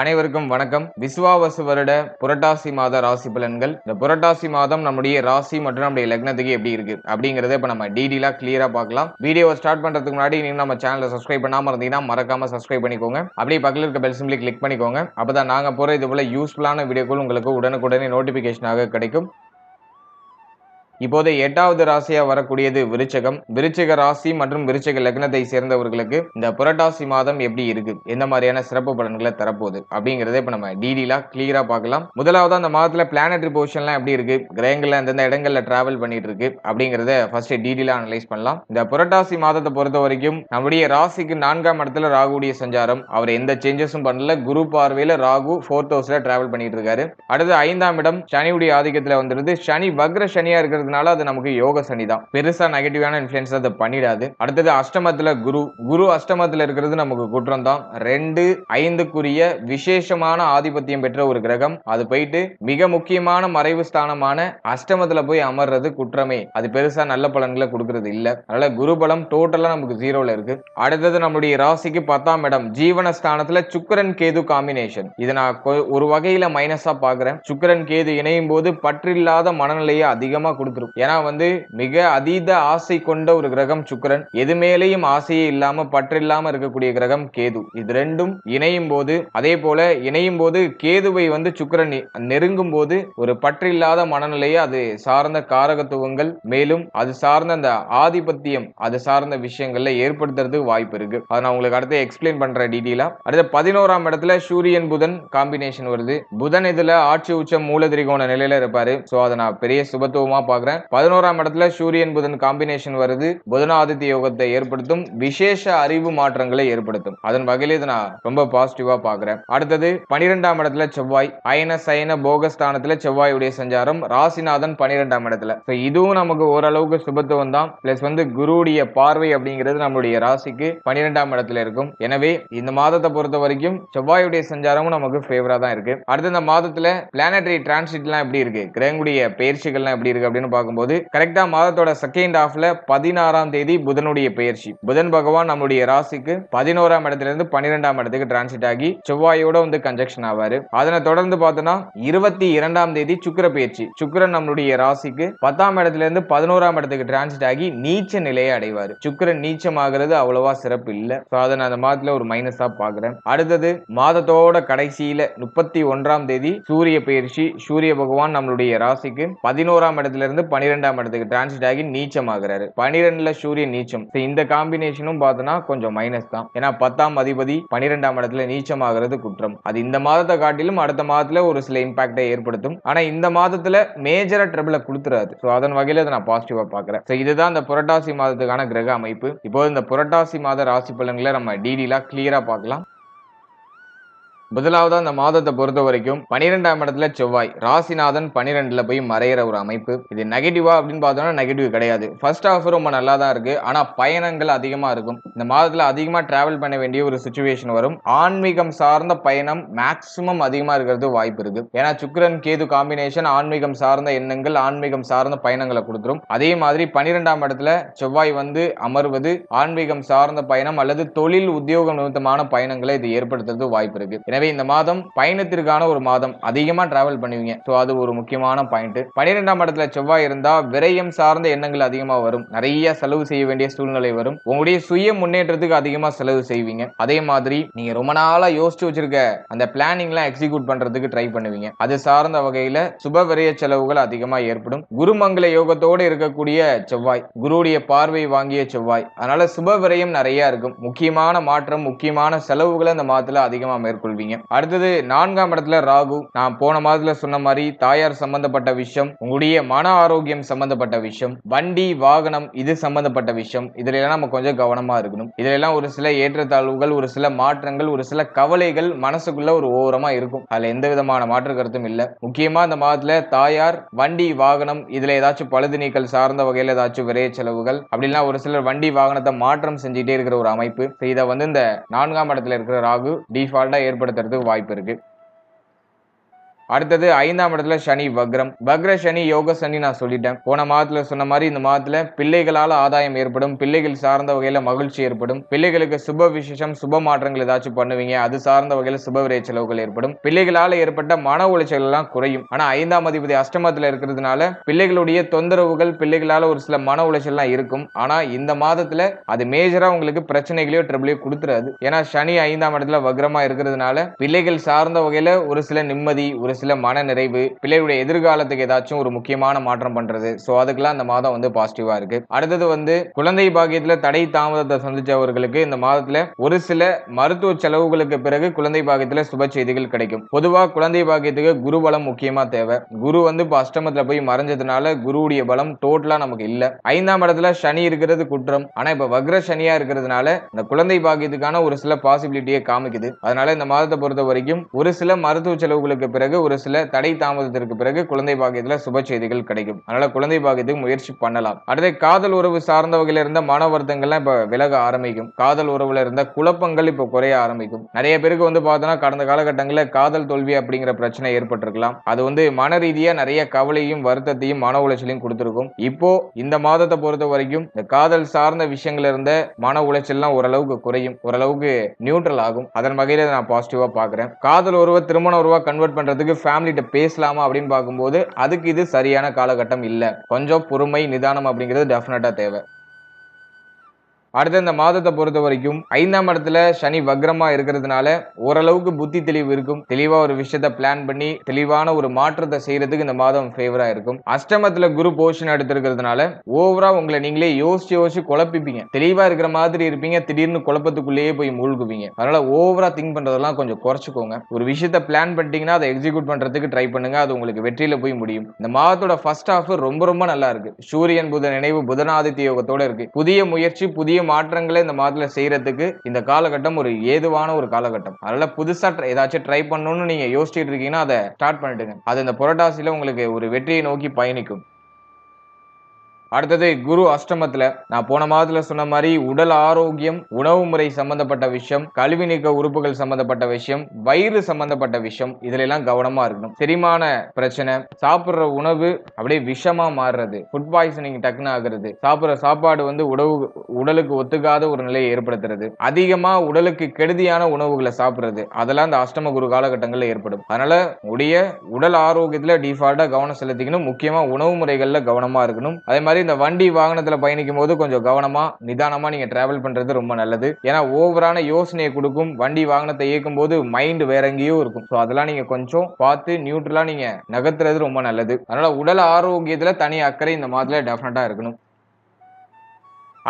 அனைவருக்கும் வணக்கம். விஸ்வாவசு வருட புரட்டாசி மாத ராசி பலன்கள். இந்த புரட்டாசி மாதம் நம்முடைய ராசி மற்றும் நம்முடைய லக்னத்துக்கு எப்படி இருக்கு அப்படிங்கறத இப்ப நம்ம டீடெயிலா கிளியரா பார்க்கலாம். வீடியோவை ஸ்டார்ட் பண்றதுக்கு முன்னாடி நீங்க நம்ம சேனலை சப்ஸ்கிரைப் பண்ணாம இருந்தீங்கன்னா மறக்காம சப்ஸ்கிரைப் பண்ணிக்கோங்க. அப்படியே பக்கத்தில் இருக்க பெல் சிம்பிளி கிளிக் பண்ணிக்கோங்க. அப்பதான் நாங்க போற இது போல யூஸ்ஃபுல்லான வீடியோக்கள் உங்களுக்கு உடனுக்குடனே நோட்டிபிகேஷனாக கிடைக்கும். இப்போது எட்டாவது ராசியாக வரக்கூடியது விருச்சகம். விருச்சக ராசி மற்றும் விருச்சக லக்னத்தை சேர்ந்தவர்களுக்கு இந்த புரட்டாசி மாதம் எப்படி இருக்கு? எந்த மாதிரியான சிறப்பு பலன்களை தரப்போகுது? அப்படிங்கிறத இப்போ நம்ம டீடெயிலாக கிளியராக பார்க்கலாம். முதலாவது அந்த மாதத்தில் பிளானட்ரி பொசிஷன்லாம் எப்படி இருக்கு? கிரகங்கள்ல எந்தெந்த இடங்கள்ல டிராவல் பண்ணிட்டு இருக்கு? அப்படிங்கிறத ஃபர்ஸ்ட் டீடெயிலாக அனலைஸ் பண்ணலாம். இந்த புரட்டாசி மாதத்தை பொறுத்த வரைக்கும் நம்முடைய ராசிக்கு நான்காம் இடத்துல ராகுடைய சஞ்சாரம். அவர் எந்த சேஞ்சஸும் பண்ணல. குரு பார்வையில் ராகு ஃபோர்த் ஹவுஸ்ல டிராவல் பண்ணிட்டு இருக்காரு. அடுத்து ஐந்தாம் இடம் சனியுடைய ஆதிக்கத்தில் வந்துருது சனி வக்ர சனியா இருக்கிறதுனால அது நமக்கு யோக சனி தான். பெருசா நெகட்டிவான இன்ஃபுளுன்ஸ் அதை பண்ணிடாது. அடுத்தது அஷ்டமத்துல குரு. குரு அஷ்டமத்துல இருக்கிறது நமக்கு குற்றம் தான். ரெண்டு ஐந்துக்குரிய விசேஷமான ஆதிபத்தியம் பெற்ற ஒரு கிரகம். அது போயிட்டு மிக முக்கியமான மறைவு ஸ்தானமான அஷ்டமத்துல போய் அமர்றது குற்றமே. அது பெருசா நல்ல பலன்களை கொடுக்கறது இல்ல. அதனால குரு பலம் டோட்டலா நமக்கு ஜீரோல இருக்கு. அடுத்தது நம்மளுடைய ராசிக்கு பத்தாம் இடம். ஜீவன ஸ்தானத்துல சுக்கரன் கேது காம்பினேஷன் இதை நான் ஒரு வகையில மைனஸா பாக்குறேன் சுக்கரன் கேது இணையும் போது பற்றில்லாத மனநிலையை அதிகமா கொடுத்து குரூப் ஏன்னா வந்து மிக அதீத ஆசை கொண்ட ஒரு கிரகம் சுக்கிரன் எது மேலேயும் ஆசையே இல்லாம பற்றில்லாம இருக்கக்கூடிய கிரகம் கேது. இது ரெண்டும் இணையும் போது அதே போல இணையும் போது கேதுவை வந்து சுக்கிரன் நெருங்கும் போது ஒரு பற்றில்லாத மனநிலையை அது சார்ந்த காரகத்துவங்கள் மேலும் அது சார்ந்த அந்த ஆதிபத்தியம் அது சார்ந்த விஷயங்கள்ல ஏற்படுத்துறதுக்கு வாய்ப்பு இருக்கு. அதை நான் உங்களுக்கு அடுத்து எக்ஸ்பிளைன் பண்ற டீட்டெயிலா அடுத்த பதினோராம் இடத்துல சூரியன் புதன் காம்பினேஷன் வருது. புதன் இதுல ஆட்சி உச்சம் மூலதிரிகோண நிலையில இருப்பாரு. சோ அதை நான் பெரிய சுபத்துவமா பார்க்குறேன். பதினோராம் இடத்துல சூரியன் புதன் காம்பினேஷன் வருது. புதனாதித்ய யோகத்தை ஏற்படுத்தும். விசேஷ அறிவு மாற்றங்களை ஏற்படுத்தும். அதன் வகையில் இதை நான் ரொம்ப பாசிட்டிவா பார்க்குறேன். அடுத்தது பனிரெண்டாம் இடத்துல செவ்வாய். அயன சயன போகஸ்தானத்துல செவ்வாயுடைய சஞ்சாரம். ராசிநாதன் பனிரெண்டாம் இடத்துல. ஸோ இதுவும் நமக்கு ஓரளவுக்கு சுபத்துவம் தான். பிளஸ் வந்து குருடைய பார்வை அப்படிங்கிறது நம்மளுடைய ராசிக்கு பனிரெண்டாம் இடத்துல இருக்கும். எனவே இந்த மாதத்தை பொறுத்த வரைக்கும் செவ்வாயுடைய சஞ்சாரமும் நமக்கு ஃபேவரா தான் இருக்கு. அடுத்த இந்த மாதத்துல பிளானட்டரி டிரான்சிட்லாம் எப்படி இருக்கு? கிரகங்களுடைய பயிற்சிகள்லாம் எப்படி இருக்கு அப்படின்னு பார்க்கும்போது கரெக்டா மாதத்தோட செகண்ட் ஹாஃப்ல பதினாறாம் தேதி புதனுடைய பயிற்சி புதன் பகவான் நம்மளுடைய ராசிக்கு பதினோராம் இடத்துல இருந்து பன்னிரெண்டாம் இடத்துக்கு டிரான்சிட் ஆகி செவ்வாயோட வந்து கன்ஜெக்ஷன் ஆவாரு. அதனை தொடர்ந்து பார்த்தோம்னா இருபத்தி இரண்டாம் தேதி சுக்கிர பயிற்சி சுக்கிரன் நம்மளுடைய ராசிக்கு பத்தாம் இடத்துல இருந்து பதினோராம் இடத்துக்கு டிரான்சிட் ஆகி நீச்ச நிலையை அடைவாரு. சுக்கிரன் நீச்சமாகிறது அவ்வளவா சிறப்பு இல்லை. ஸோ அதை நான் அந்த மாதத்துல ஒரு மைனஸா பாக்குறேன் அடுத்தது மாதத்தோட கடைசியில முப்பத்தி ஒன்றாம் தேதி சூரிய பயிற்சி சூரிய பகவான் நம்மளுடைய ராசிக்கு பதினோராம் இடத்துல இருந்து பனிரெண்டாம் இடத்துக்கு டிரான்சிட் ஆகி நீச்சம் ஆகிறாரு பனிரெண்டுல சூரியன் நீச்சம். இந்த காம்பினேஷனும் பார்த்தோன்னா கொஞ்சம் மைனஸ் தான். ஏன்னா பத்தாம் அதிபதி பனிரெண்டாம் இடத்துல நீச்சமாகிறது குற்றம். அது இந்த மாதத்தை காட்டிலும் அடுத்த மாதத்துல ஒரு சில இம்பாக்டை ஏற்படுத்தும். ஆனா இந்த மாதத்துல மேஜரா ட்ரபிள கொடுத்துறாது ஸோ அதன் வகையில அதை நான் பாசிட்டிவா பாக்குறேன். ஸோ இதுதான் இந்த புரட்டாசி மாதத்துக்கான கிரக அமைப்பு. இப்போ இந்த புரட்டாசி மாத ராசி பலன்களை நம்ம டீடெயிலாக கிளியரா பார்க்கலாம் முதலாவது அந்த மாதத்தை பொறுத்த வரைக்கும் பனிரெண்டாம் இடத்துல செவ்வாய். ராசிநாதன் பனிரெண்டுல போய் மறையிற ஒரு அமைப்பு. இது நெகட்டிவா அப்படின்னு பார்த்தோம்னா நெகட்டிவ் கிடையாது. ஃபர்ஸ்ட் ஹாஃப் ரொம்ப நல்லா தான் இருக்கு. ஆனா பயணங்கள் அதிகமா இருக்கும். இந்த மாதத்துல அதிகமா டிராவல் பண்ண வேண்டிய ஒரு சுச்சுவேஷன் வரும். ஆன்மீகம் சார்ந்த பயணம் மேக்சிமம் அதிகமா இருக்கிறது வாய்ப்பு இருக்கு. ஏன்னா சுக்கரன் கேது காம்பினேஷன் ஆன்மீகம் சார்ந்த எண்ணங்கள் ஆன்மீகம் சார்ந்த பயணங்களை கொடுத்துரும். அதே மாதிரி பனிரெண்டாம் இடத்துல செவ்வாய் வந்து அமர்வது ஆன்மீகம் சார்ந்த பயணம் அல்லது தொழில் உத்தியோக நிமித்தமான பயணங்களை இது ஏற்படுத்துறது வாய்ப்பு இருக்கு. எனவே இந்த மாதம் பயணத்திற்கான ஒரு மாதம். அதிகமா டிராவல் பண்ணுவீங்க. ஸோ அது ஒரு முக்கியமான பாயிண்ட் பன்னிரெண்டாம் இடத்துல செவ்வாய் இருந்தா விரயம் சார்ந்த எண்ணங்கள் அதிகமா வரும். நிறைய செலவு செய்ய வேண்டிய சூழ்நிலை வரும். உங்களுடைய சுய முன்னேற்றத்துக்கு அதிகமா செலவு செய்வீங்க. அதே மாதிரி நீங்க ரொம்ப நாளா யோசிச்சு வச்சிருக்க அந்த பிளானிங்லாம் எக்ஸிக்யூட் பண்றதுக்கு ட்ரை பண்ணுவீங்க. அது சார்ந்த வகையில சுப விரய செலவுகள் அதிகமா ஏற்படும். குருமங்கல யோகத்தோடு இருக்கக்கூடிய செவ்வாய் குருவுடைய பார்வை வாங்கிய செவ்வாய் அதனால சுப விரயம் நிறைய இருக்கும். முக்கியமான மாற்றம் முக்கியமான செலவுகளை அந்த மாதத்துல அதிகமா மேற்கொள்வீங்க. அடுத்தது நான்காம் இடத்துல ராகு. நான் போன மாதத்துல சொன்ன மாதிரி தாயார் சம்பந்தப்பட்ட விஷயம் உங்களுடைய மன ஆரோக்கியம் சம்பந்தப்பட்ட விஷயம் வண்டி வாகனம் இது சம்பந்தப்பட்ட விஷயம். இதுல எல்லாம் நம்ம கொஞ்சம் கவனமா இருக்கணும். இதுல எல்லாம் ஒரு சில ஏற்றத்தாழ்வுகள் ஒரு சில மாற்றங்கள் ஒரு சில கவலைகள் மனசுக்குள்ள ஒரு ஓரமா இருக்கும். அதுல எந்த விதமான மாற்று கருத்தும் இல்ல. முக்கியமா இந்த மாதத்துல தாயார் வண்டி வாகனம் இதுல ஏதாச்சும் பழுது நீக்கல் சார்ந்த வகையில ஏதாச்சும் விரைய செலவுகள் அப்படின்னா ஒரு சிலர் வண்டி வாகனத்தை மாற்றம் செஞ்சுட்டே இருக்கிற ஒரு அமைப்பு. இதை வந்து இந்த நான்காம் இடத்துல இருக்கிற ராகு டிஃபால்ட்டா ஏற்படுத்துறதுக்கு வாய்ப்பு இருக்கு. அடுத்தது ஐந்தாம் இடத்துல சனி வக்ரம். வக்ர சனி யோக சனி நான் சொல்லிட்டேன். போன மாதத்துல சொன்ன மாதிரி இந்த மாதத்துல பிள்ளைகளால ஆதாயம் ஏற்படும். பிள்ளைகள் சார்ந்த வகையில மகிழ்ச்சி ஏற்படும். பிள்ளைகளுக்கு சுப விசேஷம் சுப மாற்றங்கள் ஏதாச்சும் பண்ணுவீங்க. அது சார்ந்த வகையில சுப விரை செலவுகள் ஏற்படும். பிள்ளைகளால ஏற்பட்ட மன உளைச்சல் எல்லாம் குறையும். ஆனா ஐந்தாம் அதிபதி அஷ்டமத்துல இருக்கிறதுனால பிள்ளைகளுடைய தொந்தரவுகள் பிள்ளைகளால ஒரு சில மன உளைச்சல்லாம் இருக்கும். ஆனா இந்த மாதத்துல அது மேஜரா உங்களுக்கு பிரச்சனைகளையோ ட்ரபிளையோ கொடுத்துறாது. ஏன்னா சனி ஐந்தாம் இடத்துல வக்ரமா இருக்கிறதுனால பிள்ளைகள் சார்ந்த வகையில ஒரு சில நிம்மதி ஒரு சில மன நிறைவு பிள்ளையுடைய எதிர்காலத்துக்கு ஏதாச்சும் ஒரு முக்கியமான மாற்றம் பண்றது. ஸோ அதுக்கெல்லாம் இந்த மாதம் வந்து பாசிட்டிவா இருக்கு. அடுத்தது வந்து குழந்தை பாக்கியத்துல தடை தாமதத்தை சந்திச்சவர்களுக்கு இந்த மாதத்துல ஒரு சில மருத்துவ செலவுகளுக்கு பிறகு குழந்தை பாக்கியத்துல சுப செய்திகள் கிடைக்கும். பொதுவா குழந்தை பாக்கியத்துக்கு குரு பலம் முக்கியமா தேவை. குரு வந்து இப்போ அஷ்டமத்துல போய் மறைஞ்சதுனால குருவுடைய பலம் டோட்டலா நமக்கு இல்ல. ஐந்தாம் இடத்துல சனி இருக்கிறது குற்றம். ஆனா இப்ப வக்ர சனியா இருக்கிறதுனால இந்த குழந்தை பாக்கியத்துக்கான ஒரு சில பாசிபிலிட்டியை காமிக்குது. அதனால இந்த மாதத்தை பொறுத்த வரைக்கும் ஒரு சில மருத்துவ செலவுகளுக்கு பிறகு ஒரு சில தடை தாமதத்திற்கு பிறகு குழந்தை பாக்கியத்துல சுப செய்திகள் கிடைக்கும். அதனால குழந்தை பாக்கியத்துக்கு முயற்சி பண்ணலாம். அடுத்து காதல் உறவு சார்ந்த வகையில இருந்த மன வருத்தங்கள்லாம் இப்ப விலக ஆரம்பிக்கும். காதல் உறவுல இருந்த குழப்பங்கள் இப்ப குறைய ஆரம்பிக்கும். நிறைய பேருக்கு வந்து பார்த்தோம்னா கடந்த காலகட்டங்களில் காதல் தோல்வி அப்படிங்கிற பிரச்சனை ஏற்பட்டிருக்கலாம். அது வந்து மன ரீதியா நிறைய கவலையும் வருத்தத்தையும் மன உளைச்சலையும் கொடுத்துருக்கும். இப்போ இந்த மாதத்தை பொறுத்த வரைக்கும் இந்த காதல் சார்ந்த விஷயங்கள்ல இருந்த மன உளைச்சல்லாம் ஓரளவுக்கு குறையும். ஓரளவுக்கு நியூட்ரல் ஆகும். அதன் வகையில நான் பாசிட்டிவா பாக்குறேன் காதல் உறவை திருமண உருவா கன்வெர்ட் பண்றதுக்கு ஃபேமிலிட்ட பேசலாமா அப்படின்னு பார்க்கும்போது அதுக்கு இது சரியான காலகட்டம் இல்ல. கொஞ்சம் பொறுமை நிதானம் அப்படிங்கிறது டெஃபினட்டாக தேவை. அடுத்த இந்த மாதத்தை பொறுத்த வரைக்கும் ஐந்தாம் இடத்துல சனி வக்ரமா இருக்கிறதுனால ஓரளவுக்கு புத்தி தெளிவு இருக்கும். தெளிவா ஒரு விஷயத்த பிளான் பண்ணி தெளிவான ஒரு மாற்றத்தை செய்யறதுக்கு இந்த மாதம் ஃபேவரா இருக்கும். அஷ்டமத்துல குரு போஷன் எடுத்திருக்கிறதுனால ஓவரா உங்களை நீங்களே யோசிச்சு யோசிச்சு குழப்பிப்பீங்க. தெளிவா இருக்கிற மாதிரி இருப்பீங்க. திடீர்னு குழப்பத்துக்குள்ளேயே போய் மூழ்குவீங்க. அதனால ஓவரா திங்க் பண்றதெல்லாம் கொஞ்சம் குறைச்சிக்கோங்க. ஒரு விஷயத்த பிளான் பண்ணிட்டீங்கன்னா அதை எக்ஸிக்யூட் பண்றதுக்கு ட்ரை பண்ணுங்க. அது உங்களுக்கு வெற்றியில போய் முடியும். இந்த மாதத்தோட ஃபர்ஸ்ட் ஹாஃப் ரொம்ப ரொம்ப நல்லா இருக்கு. சூரியன் புதன் நினைவு புதனாதித்ய யோகத்தோட இருக்கு. புதிய முயற்சி புதிய மாற்றங்களை இந்த மாதத்தில் செய்யறதுக்கு இந்த காலகட்டம் ஒரு ஏதுவான ஒரு காலகட்டம். அதனால புதுசா ஏதாச்சும் ட்ரை பண்ணணும்னு நீங்க யோசிச்சுட்டு இருக்கீங்கன்னா அதை ஸ்டார்ட் பண்ணிடுங்க. அது இந்த புரட்டாசியில உங்களுக்கு ஒரு வெற்றியை நோக்கி பயணிக்கும். அடுத்தது குரு அஷ்டமத்துல நான் போன மாதத்துல சொன்ன மாதிரி உடல் ஆரோக்கியம் உணவு முறை சம்பந்தப்பட்ட விஷயம் கல்வி நீக்க உறுப்புகள் சம்பந்தப்பட்ட விஷயம் வயிறு சம்பந்தப்பட்ட விஷயம் இதுல எல்லாம் கவனமா இருக்கணும். செரிமான பிரச்சனை சாப்பிடுற உணவு அப்படியே விஷமா மாறுறது ஃபுட் பாய்சனிங் டக்குன்னு ஆகுறது சாப்பிடுற சாப்பாடு வந்து உணவு உடலுக்கு ஒத்துக்காத ஒரு நிலையை ஏற்படுத்துறது அதிகமா உடலுக்கு கெடுதியான உணவுகளை சாப்பிடுறது அதெல்லாம் இந்த அஷ்டம குரு காலகட்டங்களில் ஏற்படும். அதனால உடைய உடல் ஆரோக்கியத்துல டிஃபால்ட்டா கவனம் செலுத்திக்கணும். முக்கியமா உணவு முறைகள்ல கவனமா இருக்கணும். அதே மாதிரி இந்த வண்டி வாகனத்துல பயணிக்கும் போது கொஞ்சம் கவனமா நிதானமா நீங்க டிராவல் பண்றது ரொம்ப நல்லது. ஏன்னா ஓவரான யோசனையை கொடுக்கும் வண்டி வாகனத்தை இயக்கும் போது மைண்ட் வேற எங்கேயோ இருக்கும். ஸோ அதெல்லாம் நீங்க கொஞ்சம் பார்த்து நியூட்ரலா நீங்க நகர்த்துறது ரொம்ப நல்லது. அதனால உடல் ஆரோக்கியத்துல தனி அக்கறை இந்த மாதத்தில் டெஃபினட்டா இருக்கணும்.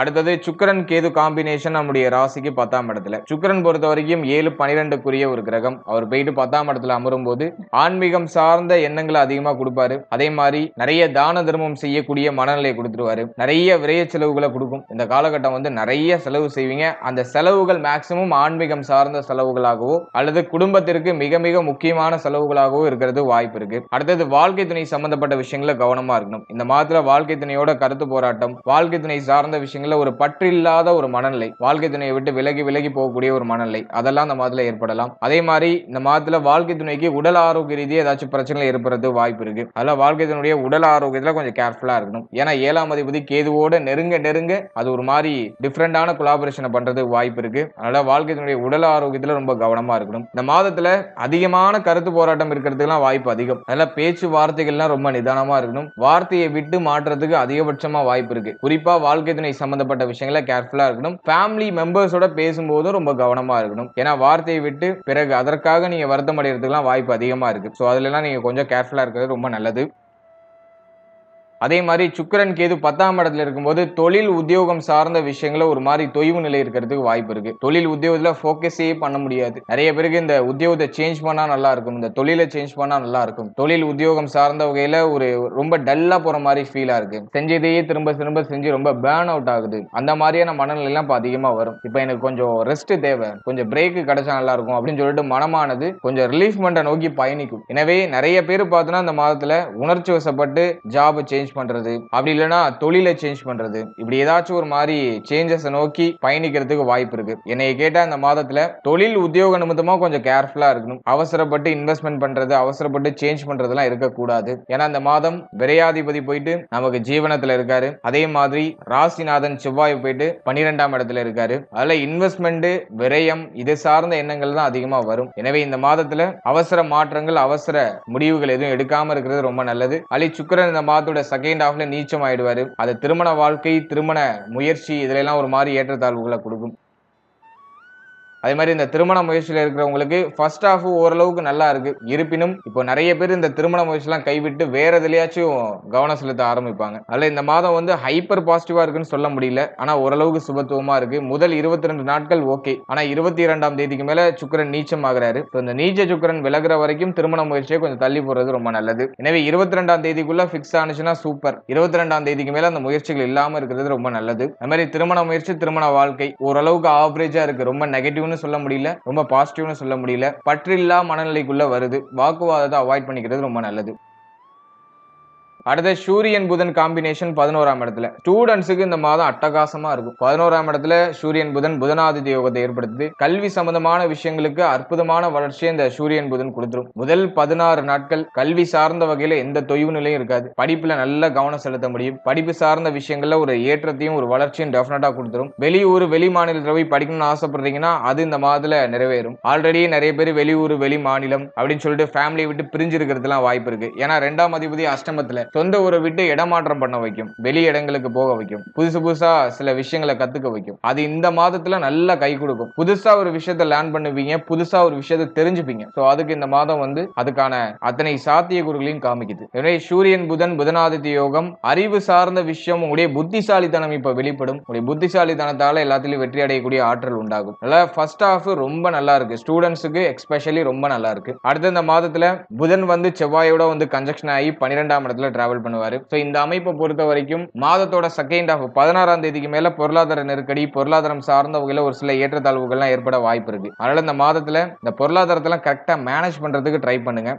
அடுத்தது சுக்கரன் கேது காம்பினேஷன் நம்முடைய ராசிக்கு பத்தாம் இடத்துல. சுக்கிரன் பொறுத்த வரைக்கும் ஏழு பனிரெண்டுக்குரிய ஒரு கிரகம். அவர் போயிட்டு பத்தாம் இடத்துல அமரும் போது ஆன்மீகம் சார்ந்த எண்ணங்களை அதிகமா கொடுப்பாரு. அதே மாதிரி நிறைய தான தர்மம் செய்யக்கூடிய மனநிலையை கொடுத்துருவாரு. நிறைய விரைய செலவுகளை கொடுக்கும். இந்த காலகட்டம் வந்து நிறைய செலவு செய்வீங்க. அந்த செலவுகள் மேக்சிமம் ஆன்மீகம் சார்ந்த செலவுகளாகவோ அல்லது குடும்பத்திற்கு மிக மிக முக்கியமான செலவுகளாகவோ இருக்கிறது வாய்ப்பு இருக்கு. அடுத்தது வாழ்க்கை துணை சம்பந்தப்பட்ட விஷயங்கள கவனமா இருக்கணும். இந்த மாதத்துல வாழ்க்கை துணையோட கருத்து போராட்டம் வாழ்க்கை துணை சார்ந்த விஷயங்கள் விஷயங்கள்ல ஒரு பற்றில்லாத ஒரு மனநிலை. வாழ்க்கை துணையை விட்டு விலகி விலகி போகக்கூடிய ஒரு மனநிலை. அதெல்லாம் அந்த மாதத்தில் ஏற்படலாம். அதே மாதிரி இந்த மாதத்தில் வாழ்க்கை துணைக்கு உடல் ஆரோக்கிய ரீதியாக ஏதாச்சும் பிரச்சனை ஏற்படுறது வாய்ப்பு இருக்கு. அதெல்லாம் வாழ்க்கை துணையுடைய உடல் ஆரோக்கியத்தில் கொஞ்சம் கேர்ஃபுல்லாக இருக்கணும். ஏன்னா ஏழாம் அதிபதி கேதுவோட நெருங்க நெருங்க அது ஒரு மாதிரி டிஃப்ரெண்டான கொலாபரேஷனை பண்றது வாய்ப்பு இருக்கு. அதனால வாழ்க்கை துணையுடைய உடல் ஆரோக்கியத்தில் ரொம்ப கவனமாக இருக்கணும். இந்த மாதத்தில் அதிகமான கருத்து போராட்டம் இருக்கிறதுக்கெல்லாம் வாய்ப்பு அதிகம். அதனால பேச்சு வார்த்தைகள்லாம் ரொம்ப நிதானமாக இருக்கணும். வார்த்தையை விட்டு மாற்றுறதுக்கு அதிகபட்சமாக வாய்ப்பு இருக்கு. குறிப்பாக வாழ்க்கை துணை சம்பந்தப்பட்ட விஷயங்கள கேர்ஃபுல்லா இருக்கணும். ஃபேமிலி மெம்பர்ஸோட பேசும்போதும் ரொம்ப கவனமா இருக்கணும். ஏன்னா வார்த்தையை விட்டு பிறகு அதற்காக நீங்க வருத்தம் அடைகிறதுக்குலாம் வாய்ப்பு அதிகமா இருக்கு. ஸோ அதுல எல்லாம் நீங்க கொஞ்சம் கேர்ஃபுல்லா இருக்கிறது ரொம்ப நல்லது. அதே மாதிரி சுக்கரன் கேது பத்தாம் இடத்துல இருக்கும்போது தொழில் உத்தியோகம் சார்ந்த விஷயங்கள ஒரு மாதிரி தொய்வு நிலை இருக்கிறதுக்கு வாய்ப்பு இருக்கு. தொழில் உத்தியோகத்துல ஃபோக்கஸே பண்ண முடியாது. நிறைய பேருக்கு இந்த உத்தியோகத்தை சேஞ்ச் பண்ணா நல்லா இருக்கும். இந்த தொழிலை சேஞ்ச் பண்ணா நல்லா இருக்கும். தொழில் உத்தியோகம் சார்ந்த வகையில ஒரு ரொம்ப டல்லா போற மாதிரி ஃபீலா இருக்கு. செஞ்சதையே திரும்ப திரும்ப செஞ்சு ரொம்ப பேர்ன் அவுட் ஆகுது. அந்த மாதிரியான மனநிலை எல்லாம் இப்ப அதிகமா வரும். இப்போ எனக்கு கொஞ்சம் ரெஸ்ட் தேவை. கொஞ்சம் பிரேக் கிடைச்சா நல்லா இருக்கும் அப்படின்னு சொல்லிட்டு மனமானது கொஞ்சம் ரிலீஃப்மெண்ட்டை நோக்கி பயணிக்கும். எனவே நிறைய பேர் பார்த்தோன்னா இந்த மாதத்துல உணர்ச்சி வசப்பட்டு ஜாப் சேஞ்ச் பண்றது. அப்படி இல்லைன்னா தொழிலை சேஞ்ச் பண்றது. இப்படி ஏதாச்சும் ஒரு மாதிரி சேஞ்சஸை நோக்கி பயணிக்கிறதுக்கு வாய்ப்பு இருக்கு. என்னைய கேட்டா இந்த மாதத்துல தொழில் உத்தியோக நிமித்தமா கொஞ்சம் கேர்ஃபுல்லா இருக்கணும். அவசரப்பட்டு இன்வெஸ்ட்மெண்ட் பண்றது அவசரப்பட்டு சேஞ்ச் பண்றதெல்லாம் இருக்கக்கூடாது. ஏன்னா இந்த மாதம் விரையாதிபதி போயிட்டு நமக்கு ஜீவனத்துல இருக்காரு. அதே மாதிரி ராசிநாதன் செவ்வாய் போயிட்டு பன்னிரெண்டாம் இடத்துல இருக்காரு. அதுல இன்வெஸ்ட்மெண்ட் விரயம் இது சார்ந்த எண்ணங்கள் தான் அதிகமா வரும். எனவே இந்த மாதத்துல அவசர மாற்றங்கள் அவசர முடிவுகள் எதுவும் எடுக்காம இருக்கிறது ரொம்ப நல்லது. அலி சுக்கரன் இந்த மாதத்தோட செகண்ட் ஹாஃப்ல நீச்சம் ஆயிடுவாரு அது திருமண வாழ்க்கை திருமண முயற்சி இதுல எல்லாம் ஒரு மாதிரி ஏற்றத்தாழ்வுகளை கொடுக்கும். அதே மாதிரி இந்த திருமண முயற்சியில் இருக்கிறவங்களுக்கு ஃபர்ஸ்ட் ஹாஃப் ஓரளவுக்கு நல்லா இருக்கு. இருப்பினும் இப்போ நிறைய பேர் இந்த திருமண முயற்சிலாம் கைவிட்டு வேற எதுலையாச்சும் கவனம் செலுத்த ஆரம்பிப்பாங்க. அதில் இந்த மாதம் வந்து ஹைப்பர் பாசிட்டிவா இருக்குன்னு சொல்ல முடியல. ஆனா ஓரளவுக்கு சுபத்துவமா இருக்கு. முதல் இருபத்தி ரெண்டு நாட்கள் ஓகே ஆனா இருபத்தி இரண்டாம் தேதிக்கு மேல சுக்கரன் நீச்சம் ஆகிறாரு. இந்த நீச்ச சுக்கரன் விலகுற வரைக்கும் திருமண முயற்சியை கொஞ்சம் தள்ளி போறது ரொம்ப நல்லது. எனவே இருபத்தி ரெண்டாம் தேதிக்குள்ள ஃபிக்ஸ் ஆனிச்சுன்னா சூப்பர் இருபத்தி ரெண்டாம் தேதிக்கு மேல அந்த முயற்சிகள் இல்லாம இருக்கிறது ரொம்ப நல்லது. அது மாதிரி திருமண முயற்சி திருமண வாழ்க்கை ஓரளவுக்கு ஆவரேஜா இருக்கு. ரொம்ப நெகட்டிவ்னு சொல்ல முடியல ரொம்ப பாசிட்டிவ்னு சொல்ல முடியல. பற்றில்லா மனநிலைக்குள்ள வருது. வாக்குவாதத்தை அவாய்ட் பண்ணிக்கிறது ரொம்ப நல்லது. அடுத்த சூரியன் புதன் காம்பினேஷன் பதினோராம் இடத்துல. ஸ்டூடெண்ட்ஸுக்கு இந்த மாதம் அட்டகாசமா இருக்கும். பதினோராம் இடத்துல சூரியன் புதன் புதனாதித்ய யோகத்தை ஏற்படுத்தி கல்வி சம்பந்தமான விஷயங்களுக்கு அற்புதமான வளர்ச்சியை இந்த சூரியன் புதன் கொடுத்துரும். முதல் பதினாறு நாட்கள் கல்வி சார்ந்த வகையில எந்த தொய்வு நிலையும் இருக்காது. படிப்புல நல்ல கவனம் செலுத்த முடியும். படிப்பு சார்ந்த விஷயங்கள்ல ஒரு ஏற்றத்தையும் ஒரு வளர்ச்சியும் டெஃபினட்டா கொடுத்துரும். வெளியூர் வெளி மாநிலத்தில் போய் படிக்கணும்னு ஆசைப்படுறீங்கன்னா அது இந்த மாதத்துல நிறைவேறும். ஆல்ரெடி நிறைய பேர் வெளியூர் வெளி மாநிலம் அப்படின்னு சொல்லிட்டு ஃபேமிலியை விட்டு பிரிஞ்சு இருக்கிறதுலாம் வாய்ப்பு இருக்கு. ஏன்னா ரெண்டாம் அதிபதி அஷ்டமத்துல சொந்த ஊரை விட்டு இடமாற்றம் பண்ண வைக்கும். வெளி இடங்களுக்கு போக வைக்கும். புதுசு புதுசா சில விஷயங்களை கத்துக்க வைக்கும். அது இந்த மாதத்துல நல்லா கை கொடுக்கும். புதுசா ஒரு விஷயத்த லேர்ன் பண்ணுவீங்க. புதுசா ஒரு விஷயத்த தெரிஞ்சுப்பீங்க. சோ அதுக்கு இந்த மாதம் வந்து அதுக்கான அத்தனை சாத்திய குருகளையும் காமிக்குது. எனவே சூரியன் புதன் புதனாதித்ய யோகம் அறிவு சார்ந்த விஷயம் உங்களுடைய புத்திசாலித்தனம் இப்ப வெளிப்படும். உங்களுடைய புத்திசாலித்தனத்தால எல்லாத்திலையும் வெற்றி அடையக்கூடிய ஆற்றல் உண்டாகும். அதனால ஃபர்ஸ்ட் ஹாஃப் ரொம்ப நல்லா இருக்கு. ஸ்டூடெண்ட்ஸுக்கு எக்ஸ்பெஷலி ரொம்ப நல்லா இருக்கு. அடுத்த இந்த மாதத்துல புதன் வந்து செவ்வாயோட வந்து கன்ஜெக்ஷன் ஆகி பன்னிரெண்டாம் இடத்துல டிராவல் பண்ணுவார். ஸோ இந்த அமைப்பை பொறுத்த வரைக்கும் மாதத்தோட செகண்ட் ஆஃப் பதினாறாம் தேதிக்கு மேல பொருளாதார நெருக்கடி பொருளாதாரம் சார்ந்த வகையில் ஒரு சில ஏற்றத்தாழ்வுகள்லாம் ஏற்பட வாய்ப்பு இருக்கு. அதனால இந்த மாதத்துல இந்த பொருளாதாரத்தெல்லாம் கரெக்டாக மேனேஜ் பண்றதுக்கு ட்ரை பண்ணுங்க.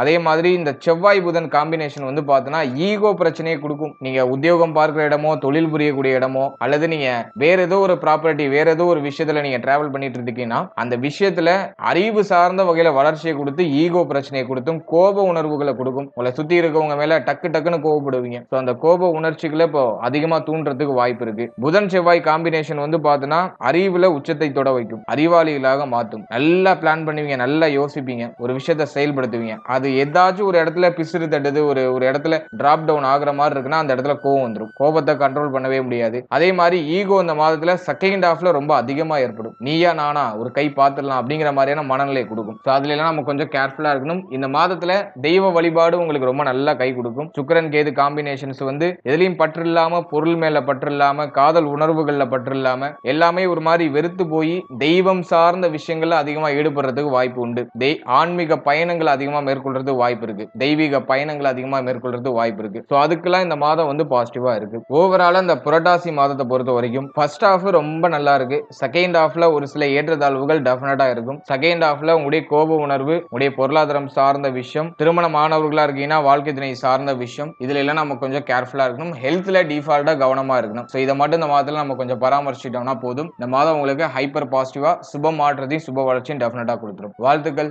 அதே மாதிரி இந்த செவ்வாய் புதன் காம்பினேஷன் வந்து பார்த்தோன்னா ஈகோ பிரச்சனையை கொடுக்கும். நீங்க உத்தியோகம் பார்க்குற இடமோ தொழில் புரியக்கூடிய இடமோ அல்லது நீங்க வேற ஏதோ ஒரு ப்ராப்பர்ட்டி வேற ஏதோ ஒரு விஷயத்துல நீங்க டிராவல் பண்ணிட்டு இருக்கீங்கன்னா அந்த விஷயத்துல அறிவு சார்ந்த வகையில வளர்ச்சியை கொடுத்து ஈகோ பிரச்சனையை கொடுத்தும் கோப உணர்வுகளை கொடுக்கும். உங்களை சுத்தி இருக்கவங்க மேல டக்கு டக்குன்னு கோவப்படுவீங்க. ஸோ அந்த கோப உணர்ச்சிகளை இப்போ அதிகமா தூண்டுறதுக்கு வாய்ப்பு இருக்கு. புதன் செவ்வாய் காம்பினேஷன் வந்து பார்த்தோன்னா அறிவுல உச்சத்தை தொட வைக்கும். அறிவாளிகளாக மாற்றும் நல்லா பிளான் பண்ணுவீங்க நல்லா யோசிப்பீங்க. ஒரு விஷயத்தை செயல்படுத்துவீங்க. அது ஏதாச்சும் ஒரு இடத்துல பிசுறு தட்டுது ஒரு ஒரு இடத்துல டிராப் டவுன் ஆகுற மாதிரி இருக்குன்னா அந்த இடத்துல கோவம் வந்துடும் கோபத்தை கண்ட்ரோல் பண்ணவே முடியாது. அதே மாதிரி ஈகோ இந்த மாதத்துல செகண்ட் ஹாஃப்ல ரொம்ப அதிகமா ஏற்படும். நீயா நானா ஒரு கை பார்த்துடலாம் அப்படிங்கிற மாதிரியான மனநிலை கொடுக்கும். ஸோ அதுல எல்லாம் நம்ம கொஞ்சம் கேர்ஃபுல்லா இருக்கணும். இந்த மாதத்துல தெய்வ வழிபாடு உங்களுக்கு ரொம்ப நல்லா கை கொடுக்கும். சுக்கிரன் கேது காம்பினேஷன்ஸ் வந்து எதுலையும் பற்று இல்லாம பொருள் மேல பற்று இல்லாம காதல் உணர்வுகள்ல பற்று இல்லாம எல்லாமே ஒரு மாதிரி வெறுத்து போய் தெய்வம் சார்ந்த விஷயங்கள்ல அதிகமா ஈடுபடுறதுக்கு வாய்ப்பு உண்டு. தெய் ஆன்மீக பயணங்கள் அதிகமா மேற்கொள்றது வாய்ப்பு இருக்கு. தெய்வீக பயணங்கள் அதிகமாக மேற்கொள்றது வாய்ப்பு இருக்கு. ஸோ அதுக்கெல்லாம் இந்த மாதம் வந்து பாசிட்டிவா இருக்கு. ஓவரால இந்த புரட்டாசி மாதத்தை பொறுத்த வரைக்கும் ஃபர்ஸ்ட் ஹாஃப் ரொம்ப நல்லா இருக்கு. செகண்ட் ஹாஃப்ல ஒரு சில ஏற்றத்தாழ்வுகள் டெஃபினட்டா இருக்கும். செகண்ட் ஹாஃப்ல உங்களுடைய கோப உணர்வு உங்களுடைய பொருளாதாரம் சார்ந்த விஷயம் திருமண மாணவர்களா இருக்கீங்கன்னா வாழ்க்கை துணை சார்ந்த விஷயம் இதுல எல்லாம் நம்ம கொஞ்சம் கேர்ஃபுல்லா இருக்கணும். ஹெல்த்ல டிஃபால்ட்டா கவனமா இருக்கணும். ஸோ இதை மட்டும் இந்த மாதத்துல நம்ம கொஞ்சம் பராமரிச்சிட்டோம்னா போதும். இந்த மாதம் உங்களுக்கு ஹைப்பர் பாசிட்டிவா சுப மாற்றத்தையும் சுப வளர்ச்சியும் டெஃபினட்டா கொடுத்துரும். வாழ்த்துக்கள்.